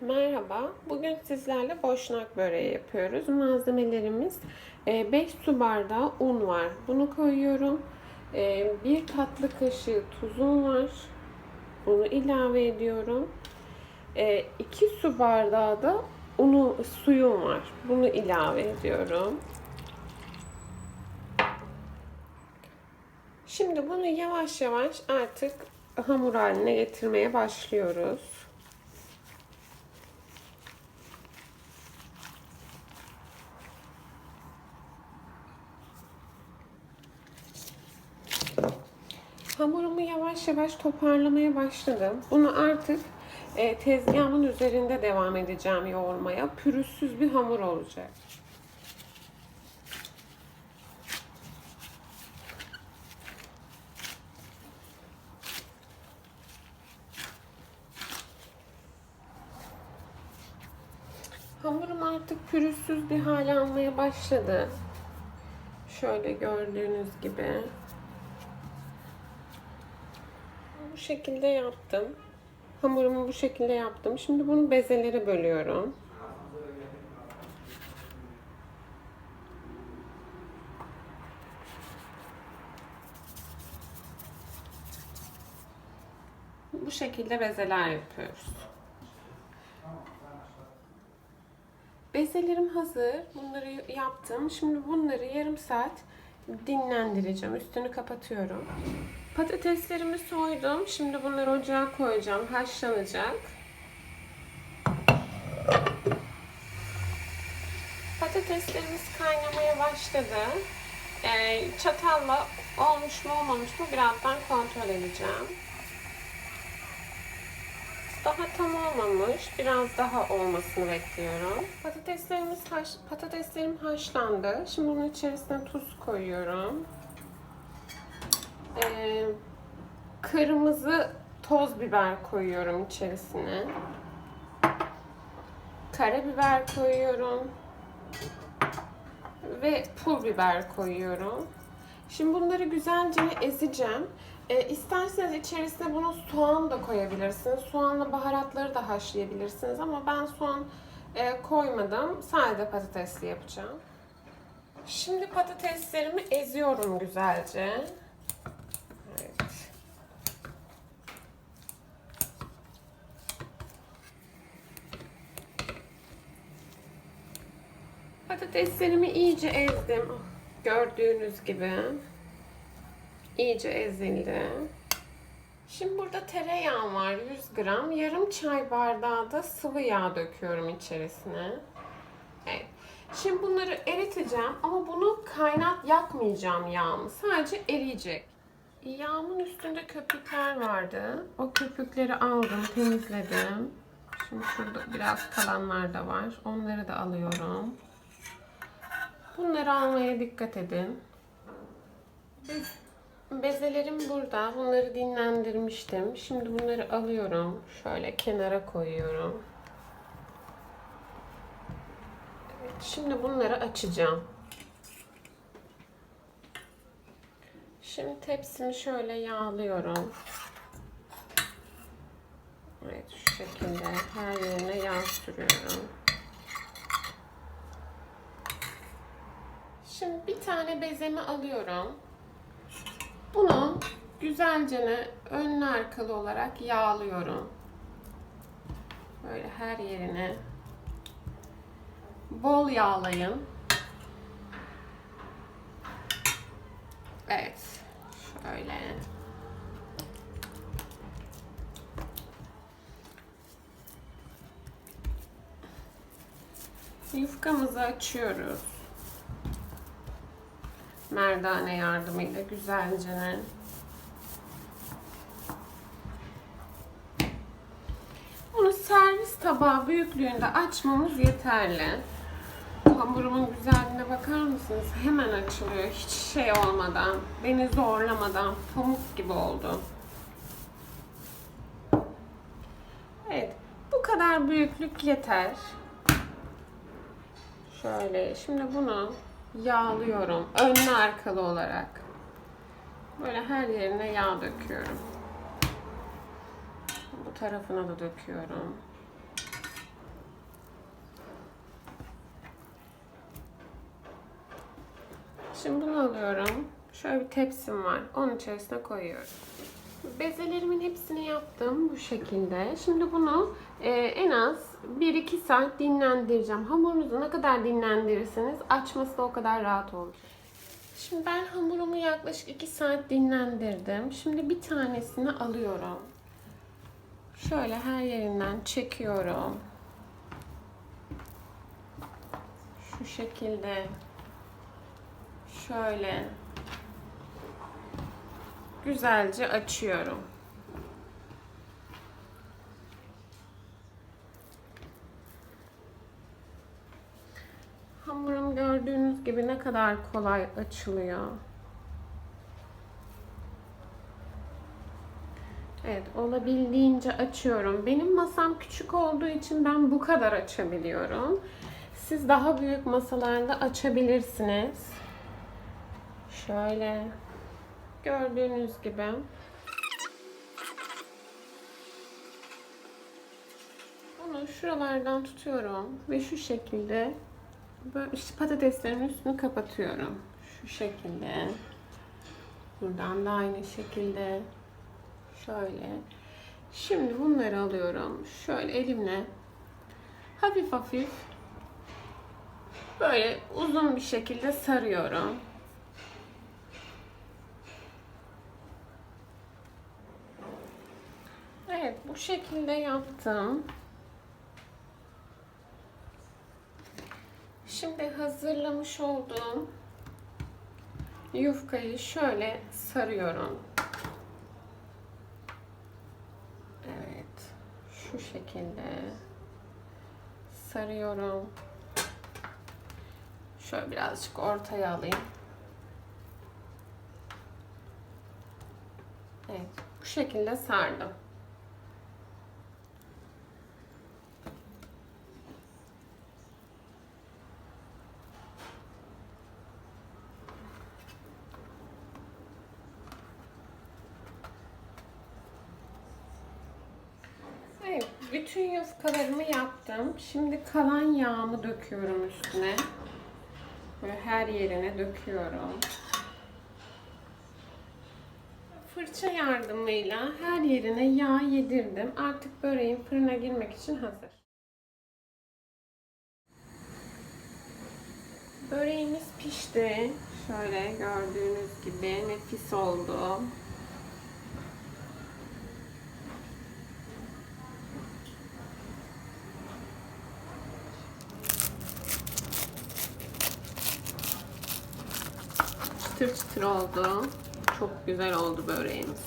Merhaba. Bugün sizlerle boşnak böreği yapıyoruz. Malzemelerimiz 5 su bardağı un var. Bunu koyuyorum. 1 tatlı kaşığı tuzum var. Bunu ilave ediyorum. 2 su bardağı da unu, suyum var. Bunu ilave ediyorum. Şimdi bunu yavaş yavaş artık hamur haline getirmeye başlıyoruz. Hamurumu yavaş yavaş toparlamaya başladım. Bunu artık e, tezgahımın üzerinde devam edeceğim yoğurmaya. Pürüzsüz bir hamur olacak. Hamurum artık pürüzsüz bir hale almaya başladı. Şöyle gördüğünüz gibi. Bu şekilde yaptım. Hamurumu bu şekilde yaptım. Şimdi bunu bezelere bölüyorum. Bu şekilde bezeler yapıyoruz. Bezelerim hazır. Bunları yaptım. Şimdi bunları yarım saat dinlendireceğim. Üstünü kapatıyorum. Patateslerimi soydum. Şimdi bunları ocağa koyacağım. Haşlanacak. Patateslerimiz kaynamaya başladı. Ee, çatalla olmuş mu olmamış mı birazdan kontrol edeceğim. Daha tam olmamış. Biraz daha olmasını bekliyorum. Patateslerimiz haş, patateslerim haşlandı. Şimdi bunun içerisine tuz koyuyorum. Ee, kırmızı toz biber koyuyorum içerisine. Karabiber koyuyorum. Ve pul biber koyuyorum. Şimdi bunları güzelce ezeceğim. E, isterseniz içerisine bunu soğan da koyabilirsiniz. Soğanla baharatları da haşlayabilirsiniz ama ben soğan e, koymadım. Sadece patatesli yapacağım. Şimdi patateslerimi eziyorum güzelce. Evet. Patateslerimi iyice ezdim. Gördüğünüz gibi. İyice ezildi. Şimdi burada tereyağım var 100 gram. Yarım çay bardağı da sıvı yağ döküyorum içerisine. Evet. Şimdi bunları eriteceğim ama bunu kaynat yakmayacağım yağımı. Sadece eriyecek. Yağımın üstünde köpükler vardı. O köpükleri aldım, temizledim. Şimdi şurada biraz kalanlar da var. Onları da alıyorum. Bunları almaya dikkat edin. Bezelerim burada. Bunları dinlendirmiştim. Şimdi bunları alıyorum. Şöyle kenara koyuyorum. Evet, şimdi bunları açacağım. Şimdi tepsimi şöyle yağlıyorum. Evet şu şekilde her yerine yağ sürüyorum. Şimdi bir tane bezemi alıyorum. Bunu güzelce önlü arkalı olarak yağlıyorum. Böyle her yerine bol yağlayın. Evet. Şöyle. Yufkamızı açıyoruz merdane yardımıyla güzelce bunu servis tabağı büyüklüğünde açmamız yeterli. Hamurumun güzelliğine bakar mısınız? Hemen açılıyor. Hiç şey olmadan, beni zorlamadan pamuk gibi oldu. Evet. Bu kadar büyüklük yeter. Şöyle. Şimdi bunu yağlıyorum. Önlü arkalı olarak. Böyle her yerine yağ döküyorum. Bu tarafına da döküyorum. Şimdi bunu alıyorum. Şöyle bir tepsim var. Onun içerisine koyuyorum. Bezelerimin hepsini yaptım bu şekilde. Şimdi bunu e, en az 1-2 saat dinlendireceğim. Hamurunuzu ne kadar dinlendirirseniz açması da o kadar rahat olacak. Şimdi ben hamurumu yaklaşık 2 saat dinlendirdim. Şimdi bir tanesini alıyorum. Şöyle her yerinden çekiyorum. Şu şekilde. Şöyle. Güzelce açıyorum. Hamurum gördüğünüz gibi ne kadar kolay açılıyor. Evet, olabildiğince açıyorum. Benim masam küçük olduğu için ben bu kadar açabiliyorum. Siz daha büyük masalarda açabilirsiniz. Şöyle gördüğünüz gibi. Bunu şuralardan tutuyorum ve şu şekilde böyle işte patateslerin üstünü kapatıyorum. Şu şekilde. Buradan da aynı şekilde. Şöyle. Şimdi bunları alıyorum. Şöyle elimle hafif hafif böyle uzun bir şekilde sarıyorum. Evet, bu şekilde yaptım. Şimdi hazırlamış olduğum yufkayı şöyle sarıyorum. Evet. Şu şekilde sarıyorum. Şöyle birazcık ortaya alayım. Evet. Bu şekilde sardım. Bütün yufkalarımı yaptım. Şimdi kalan yağımı döküyorum üstüne. Böyle her yerine döküyorum. Fırça yardımıyla her yerine yağ yedirdim. Artık böreğim fırına girmek için hazır. Böreğimiz pişti. Şöyle gördüğünüz gibi nefis oldu. Oldu. Çok güzel oldu böreğimiz.